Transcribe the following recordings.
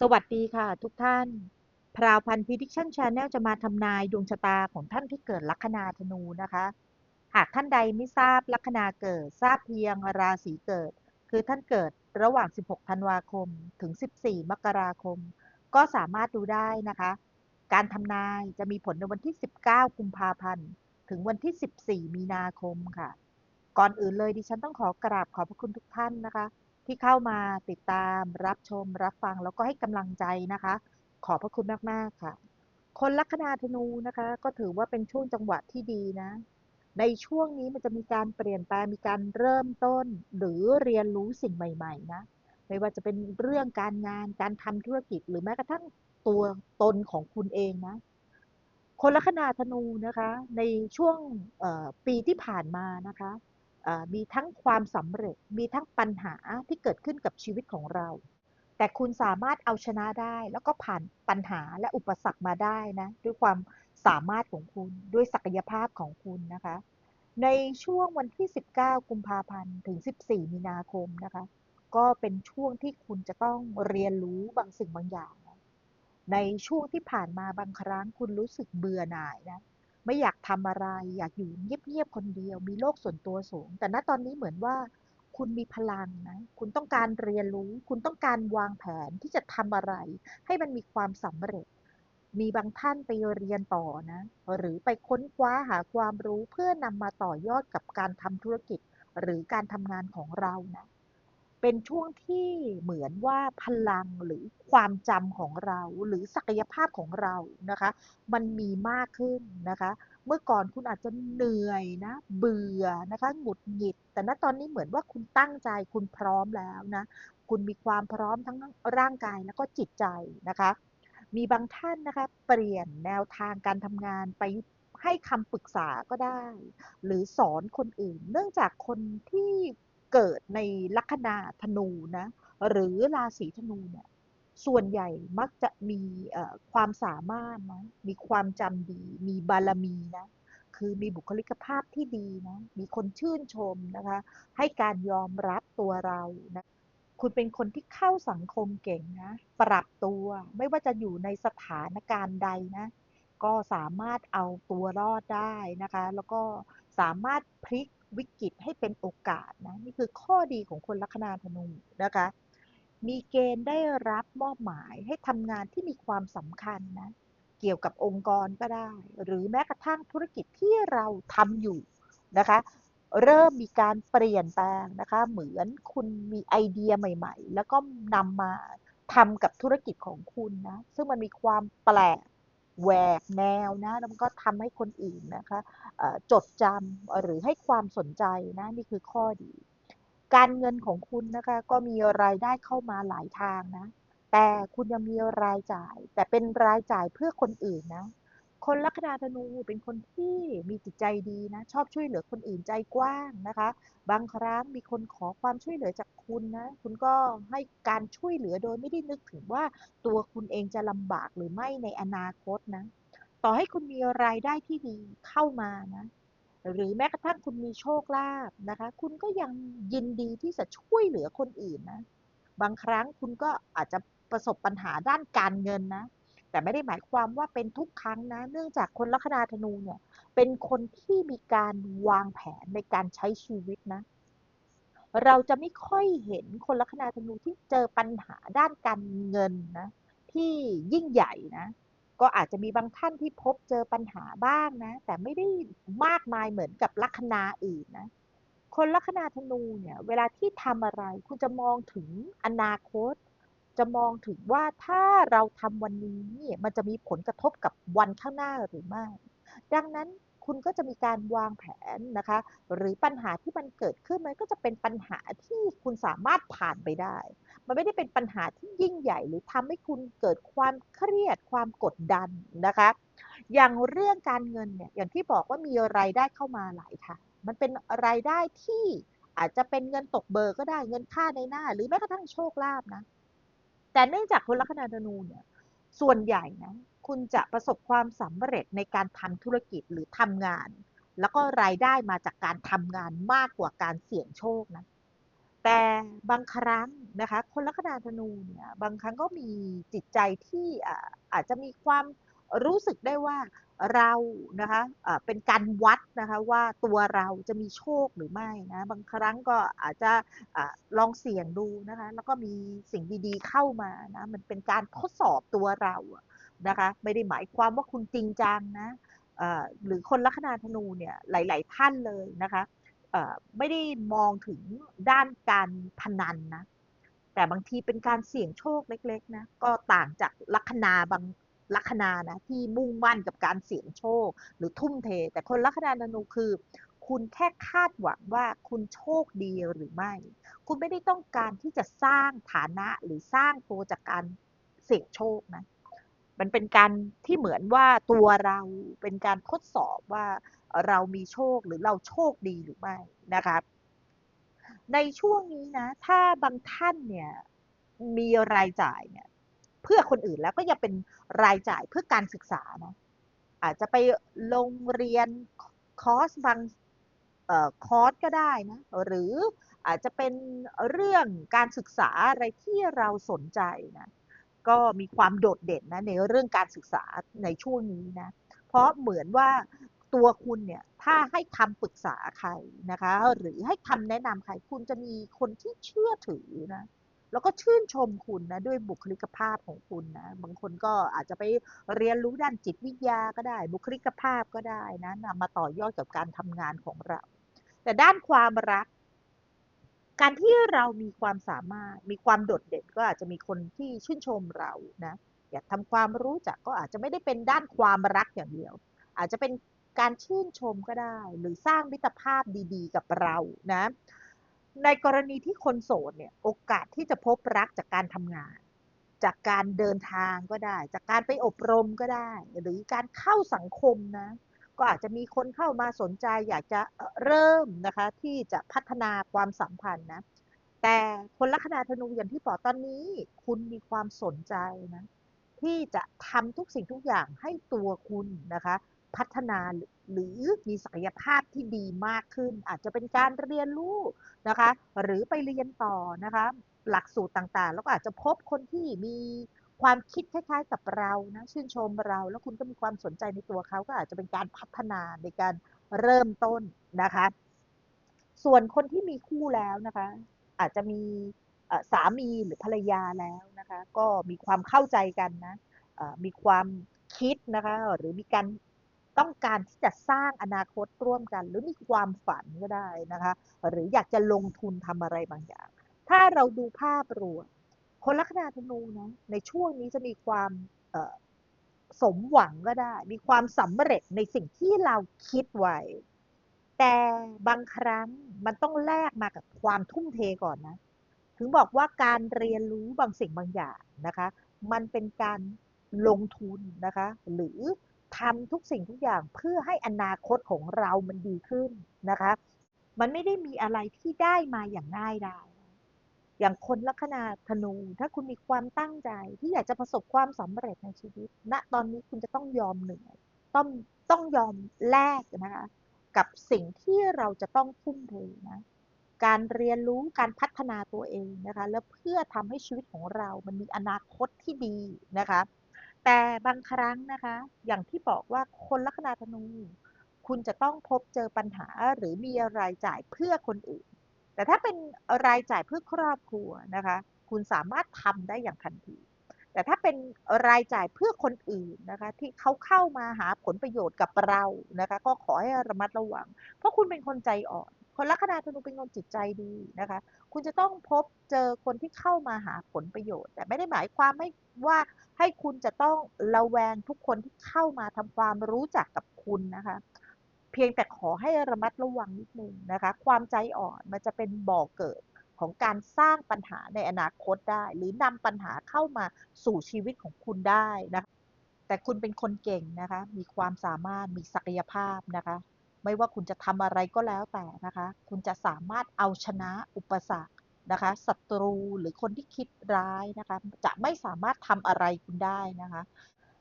สวัสดีค่ะทุกท่าน พราวพันธ์ Prediction Channel จะมาทำนายดวงชะตาของท่านที่เกิดลัคนาธนูนะคะ หากท่านใดไม่ทราบลัคนาเกิดทราบเพียงราศีเกิด คือท่านเกิดระหว่าง 16 ธันวาคม ถึง 14 มกราคม ก็สามารถดูได้นะคะ การทำนายจะมีผลในวันที่ 19 กุมภาพันธ์ ถึงวันที่ 14 มีนาคมค่ะ ก่อนอื่นเลยดิฉันต้องขอกราบขอบพระคุณทุกท่านนะคะ ที่เข้ามาติดตามรับชมรับฟังแล้วก็ให้กำลังใจนะคะ ขอบพระคุณมาก ๆ ค่ะ คนลัคนาธนูนะคะ ก็ถือว่าเป็นช่วงจังหวะที่ดีนะ ในช่วงนี้มันจะมีการเปลี่ยนแปลงมีการเริ่มต้น หรือเรียนรู้สิ่งใหม่ ๆ นะ ไม่ว่าจะเป็นเรื่องการงานการทำธุรกิจหรือแม้กระทั่งตัวตนของคุณเองนะ คนลัคนาธนูนะคะ ในช่วงปีที่ผ่านมานะคะ มีทั้งความสำเร็จ มีทั้งปัญหาที่เกิดขึ้นกับชีวิตของเรา แต่คุณสามารถเอาชนะได้ แล้วก็ผ่านปัญหาและอุปสรรคมาได้นะด้วยความสามารถของคุณด้วยศักยภาพของคุณนะคะ ในช่วงวันที่ 19 กุมภาพันธ์ถึง 14 มีนาคมนะคะ ก็เป็นช่วงที่คุณจะต้องเรียนรู้บางสิ่งบางอย่างนะในช่วงที่ผ่านมาบางครั้งคุณรู้สึกเบื่อหน่ายนะ ไม่อยากทำอะไร อยากอยู่เงียบๆคนเดียว มีโลกส่วนตัวสูง แต่ณตอนนี้เหมือนว่า คุณมีพลังนะ คุณต้องการเรียนรู้ คุณต้องการวางแผนที่จะทำอะไร ให้มันมีความสำเร็จ มีบางท่านไปเรียนต่อนะ หรือไปค้นคว้าหาความรู้เพื่อนำมาต่อยอดกับการทำธุรกิจ หรือการทำงานของเรานะ เป็นช่วงที่เหมือนว่าพลังหรือความจำของเรา หรือศักยภาพของเรานะคะ มันมีมากขึ้นนะคะ เมื่อก่อนคุณอาจจะเหนื่อยนะ เบื่อนะคะหงุดหงิด แต่ณตอนนี้เหมือนว่าคุณตั้งใจคุณพร้อมแล้วนะ คุณมีความพร้อมทั้งร่างกายแล้วก็จิตใจนะคะ มีบางท่านนะคะ เปลี่ยนแนวทางการทำงานไปให้คำปรึกษาก็ได้ หรือสอนคนอื่น เนื่องจากคนที่ เกิดในลัคนาธนูนะหรือราศีธนูเนี่ยส่วนใหญ่มักจะมีความสามารถนะมีความจำดี มีบารมีนะคือมีบุคลิกภาพที่ดีนะมีคนชื่นชมนะคะให้การยอมรับตัวเรานะคุณเป็นคนที่เข้าสังคมเก่งนะปรับตัวไม่ว่าจะอยู่ในสถานการณ์ใดนะก็สามารถเอาตัวรอดได้นะคะ แล้วก็สามารถพลิก วิกฤตให้เป็นโอกาสนะนี่คือข้อดีของคนลัคนาธนูนะคะ มีเกณฑ์ได้รับมอบหมายให้ทำงานที่มีความสำคัญนะเกี่ยวกับองค์กรก็ได้ หรือแม้กระทั่งธุรกิจที่เราทำอยู่นะคะเริ่มมีการเปลี่ยนแปลงนะคะ เหมือนคุณมีไอเดียใหม่ ๆ แล้วก็นำมาทำกับธุรกิจของคุณนะ ซึ่งมันมีความแปลก แหวกแนวนะแล้วมันก็ทำให้คนอื่นนะคะจดจำหรือให้ความสนใจนะนี่คือข้อดี การเงินของคุณนะคะก็มีรายได้เข้ามาหลายทางนะแต่คุณยังมีรายจ่าย แต่เป็นรายจ่ายเพื่อคนอื่นนะ คนลัคนาธนูเป็นคนที่มีจิตใจดีนะ ชอบช่วยเหลือคนอื่นใจกว้างนะคะ บางครั้งมีคนขอความช่วยเหลือจากคุณนะ คุณก็ให้การช่วยเหลือโดยไม่ได้นึกถึงว่าตัวคุณเองจะลำบากหรือไม่ในอนาคตนะ ต่อให้คุณมีรายได้ที่ดีเข้ามานะ หรือแม้กระทั่งคุณมีโชคลาภนะคะ คุณก็ยังยินดีที่จะช่วยเหลือคนอื่นนะ บางครั้งคุณก็อาจจะประสบปัญหาด้านการเงินนะ แต่ไม่ได้หมายความว่าเป็นทุกครั้งนะ เนื่องจากคนลัคนาธนูเนี่ยเป็นคนที่มีการวางแผนในการใช้ชีวิตนะ เราจะไม่ค่อยเห็นคนลัคนาธนูที่เจอปัญหาด้านการเงินนะที่ยิ่งใหญ่นะ ก็อาจจะมีบางท่านที่พบเจอปัญหาบ้างนะ แต่ไม่ได้มากมายเหมือนกับลัคนาอื่นนะคนลัคนาธนูเนี่ยเวลาที่ทำอะไรคุณจะมองถึงอนาคต จะมองถึงว่าถ้าเราทำวันนี้มันจะมีผลกระทบกับวันข้างหน้าหรือไม่ ดังนั้นคุณก็จะมีการวางแผนนะคะ หรือปัญหาที่มันเกิดขึ้นมันก็จะเป็นปัญหาที่คุณสามารถผ่านไปได้ มันไม่ได้เป็นปัญหาที่ยิ่งใหญ่ หรือทำให้คุณเกิดความเครียดความกดดันนะคะ อย่างเรื่องการเงินเนี่ยอย่างที่บอกว่ามีรายได้เข้ามาหลายทางมันเป็นรายได้ที่อาจจะเป็นเงินตกเบอร์ก็ได้เงินค่าในหน้า หรือแม้กระทั่งโชคลาภนะ แต่เนื่องจากคนลัคนาธนูเนี่ยส่วนใหญ่นะคุณจะประสบความสำเร็จในการทำธุรกิจหรือทำงาน แล้วก็รายได้มาจากการทำงานมากกว่าการเสี่ยงโชคนะแต่บางครั้งนะคะคนลัคนาธนูเนี่ยบางครั้งก็มีจิตใจที่อาจจะมีความรู้สึกได้ว่า เรานะคะอ่าเป็นการวัดนะคะว่าตัวเราจะมีโชคหรือไม่นะบางครั้งก็อาจจะอ่าลองเสี่ยงดูนะคะแล้วก็มีสิ่งดีๆเข้ามานะมันเป็นการทดสอบตัวเราอะนะคะไม่ได้หมายความว่าคุณจริงจังนะเอ่อหรือคนลัคนาธนูเนี่ยหลาย ๆ ท่านเลยนะคะไม่ได้มองถึงด้านการพนันนะแต่บางทีเป็นการเสี่ยงโชคเล็ก ๆ นะ ก็ต่างจากลัคนาบาง ลัคนานะที่มุ่งมั่นกับการเสี่ยงโชค หรือทุ่มเท แต่คนลัคนาธนูคือ คุณแค่คาดหวังว่าคุณโชคดีหรือไม่ คุณไม่ได้ต้องการที่จะสร้างฐานะหรือสร้างตัวจากการเสี่ยงโชคนะมันเป็นการที่เหมือนว่าตัวเราเป็นการทดสอบว่าเรามีโชคหรือเราโชคดีหรือไม่นะครับในช่วงนี้นะ ถ้าบางท่านเนี่ยมีรายจ่ายเนี่ย เพื่อคนอื่นแล้วก็ยังเป็นรายจ่ายเพื่อการศึกษานะอาจจะไปลงเรียนคอร์สบางคอร์สก็ได้นะหรืออาจจะเป็นเรื่องการศึกษาอะไรที่เราสนใจนะก็มีความโดดเด่นนะในเรื่องการศึกษาในช่วงนี้นะเพราะเหมือนว่าตัวคุณเนี่ยถ้าให้คำปรึกษาใครนะคะ หรือให้คำแนะนำใครคุณจะมีคนที่เชื่อถือนะ แล้วก็ชื่นชมคุณนะด้วยบุคลิกภาพของคุณนะบางคนก็อาจจะไปเรียนรู้ด้านจิตวิทยาก็ได้ บุคลิกภาพก็ได้นะนำมาต่อยอดกับการทำงานของเรา แต่ด้านความรัก การที่เรามีความสามารถมีความโดดเด่นก็อาจจะมีคนที่ชื่นชมเรานะอยากทำความรู้จักก็อาจจะไม่ได้เป็นด้านความรักอย่างเดียว อาจจะเป็นการชื่นชมก็ได้ หรือสร้างมิตรภาพดี ๆ กับเรานะ ในกรณีที่คนโสดเนี่ยโอกาสที่จะพบรักจากการทำงาน จากการเดินทางก็ได้ จากการไปอบรมก็ได้ หรือการเข้าสังคมนะก็อาจจะมีคนเข้ามาสนใจอยากจะเริ่มนะคะที่จะพัฒนาความสัมพันธ์นะแต่คนลัคนาธนูอย่างที่บอกตอนนี้ คุณมีความสนใจนะที่จะทำทุกสิ่งทุกอย่างให้ตัวคุณนะคะ พัฒนาหรือมีศักยภาพที่ดีมากขึ้น อาจจะเป็นการเรียนรู้นะคะ หรือไปเรียนต่อนะคะ หลักสูตรต่างๆ แล้วก็อาจจะพบคนที่มีความคิดคล้ายๆกับเรานะชื่นชมเรา แล้วคุณก็มีความสนใจในตัวเขาก็อาจจะเป็นการพัฒนาในการเริ่มต้นนะคะ ส่วนคนที่มีคู่แล้วนะคะ อาจจะมีสามีหรือภรรยาแล้วนะคะ ก็มีความเข้าใจกันนะมีความคิดนะคะ หรือมีการ ต้องการที่จะสร้างอนาคตร่วมกัน หรือมีความฝันก็ได้นะคะ หรืออยากจะลงทุนทำอะไรบางอย่าง ถ้าเราดูภาพรวมคนลัคนาธนูนะในช่วงนี้จะมีความสมหวังก็ได้ มีความสำเร็จในสิ่งที่เราคิดไว้ แต่บางครั้งมันต้องแลกมากับความทุ่มเทก่อนนะ ถึงบอกว่าการเรียนรู้บางสิ่งบางอย่างนะคะ มันเป็นการลงทุนนะคะ หรือ ทำทุกสิ่งทุกอย่างเพื่อให้อนาคตของเรามันดีขึ้นนะคะ มันไม่ได้มีอะไรที่ได้มาอย่างง่ายดายอย่างคนลัคนาธนู ถ้าคุณมีความตั้งใจที่อยากจะประสบความสำเร็จในชีวิตณตอนนี้คุณจะต้องยอมเหนื่อย ต้องต้องยอมแลกนะคะ กับสิ่งที่เราจะต้องทุ่มเทนะ การเรียนรู้การพัฒนาตัวเองนะคะ แล้วเพื่อทำให้ชีวิตของเรา มันมีอนาคตที่ดีนะคะ แต่บางครั้งนะคะ อย่างที่บอกว่าคนลัคนาธนู คุณจะต้องพบเจอปัญหาหรือมีรายจ่ายเพื่อคนอื่น แต่ถ้าเป็นรายจ่ายเพื่อครอบครัวนะคะ คุณสามารถทำได้อย่างทันที แต่ถ้าเป็นรายจ่ายเพื่อคนอื่นนะคะ ที่เขาเข้ามาหาผลประโยชน์กับเรานะคะ ก็ขอให้ระมัดระวัง เพราะคุณเป็นคนใจอ่อน คนลัคนาธนูเป็นคนจิตใจดีนะคะ คุณจะต้องพบเจอคนที่เข้ามาหาผลประโยชน์ แต่ไม่ได้หมายความไม่ว่าให้คุณจะต้องระแวงทุกคนที่เข้ามาทำความรู้จักกับคุณนะคะ เพียงแต่ขอให้ระมัดระวังนิดนึงนะคะ ความใจอ่อนมันจะเป็นบ่อกเกิดของการสร้างปัญหาในอนาคตได้ หรือนำปัญหาเข้ามาสู่ชีวิตของคุณได้นะคะแต่คุณเป็นคนเก่งนะคะ มีความสามารถมีศักยภาพนะคะ ไม่ว่าคุณจะทำอะไรก็แล้วแต่นะคะ คุณจะสามารถเอาชนะอุปสรรคนะคะศัตรูหรือคนที่คิดร้ายนะคะ จะไม่สามารถทำอะไรคุณได้นะคะ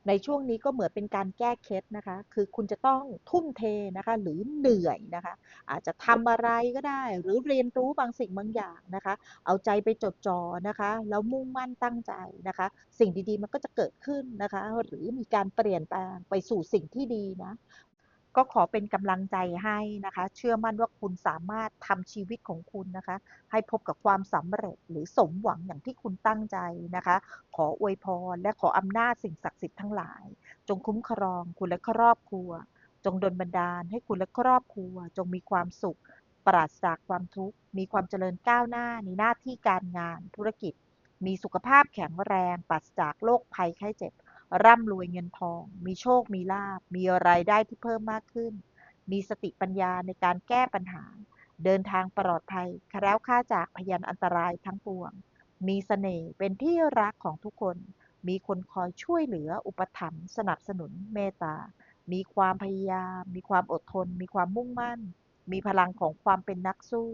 ในช่วงนี้ก็เหมือนเป็นการแก้เคล็ดนะคะ คือคุณจะต้องทุ่มเทนะคะ หรือเหนื่อยนะคะ อาจจะทำอะไรก็ได้ หรือเรียนรู้บางสิ่งบางอย่างนะคะ เอาใจไปจดจ่อนะคะ แล้วมุ่งมั่นตั้งใจนะคะ สิ่งดีๆมันก็จะเกิดขึ้นนะคะ หรือมีการเปลี่ยนแปลงไปสู่สิ่งที่ดีนะ ก็ขอเป็นกำลังใจให้นะคะ เชื่อมั่นว่าคุณสามารถทำชีวิตของคุณนะคะ ให้พบกับความสำเร็จหรือสมหวังอย่างที่คุณตั้งใจนะคะ ขออวยพรและขออำนาจสิ่งศักดิ์สิทธิ์ทั้งหลาย จงคุ้มครองคุณและครอบครัว จงดลบันดาลให้คุณและครอบครัว จงมีความสุข ปราศจากความทุกข์ มีความเจริญก้าวหน้าในหน้าที่การงานธุรกิจ มีสุขภาพแข็งแรง ปราศจากโรคภัยไข้เจ็บ ร่ำรวยเงินทอง มีโชค มีลาภ มีรายได้ที่เพิ่มมากขึ้น มีสติปัญญาในการแก้ปัญหา เดินทางปลอดภัยแคล้วคลาดจากพยานอันตรายทั้งปวง มีเสน่ห์เป็นที่รักของทุกคน มีคนคอยช่วยเหลืออุปถัมภ์สนับสนุนเมตตา มีความพยายาม มีความอดทน มีความมุ่งมั่น มีพลังของความเป็นนักสู้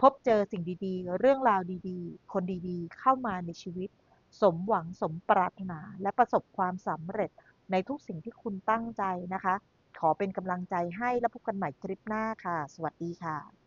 พบเจอสิ่งดีๆ เรื่องราวดีๆ คนดีๆ เข้ามาในชีวิต สมหวังสมปรารถนา และประสบความสำเร็จในทุกสิ่งที่คุณตั้งใจนะคะ ขอเป็นกำลังใจให้แล้วพบกันใหม่คลิปหน้าค่ะ สวัสดีค่ะ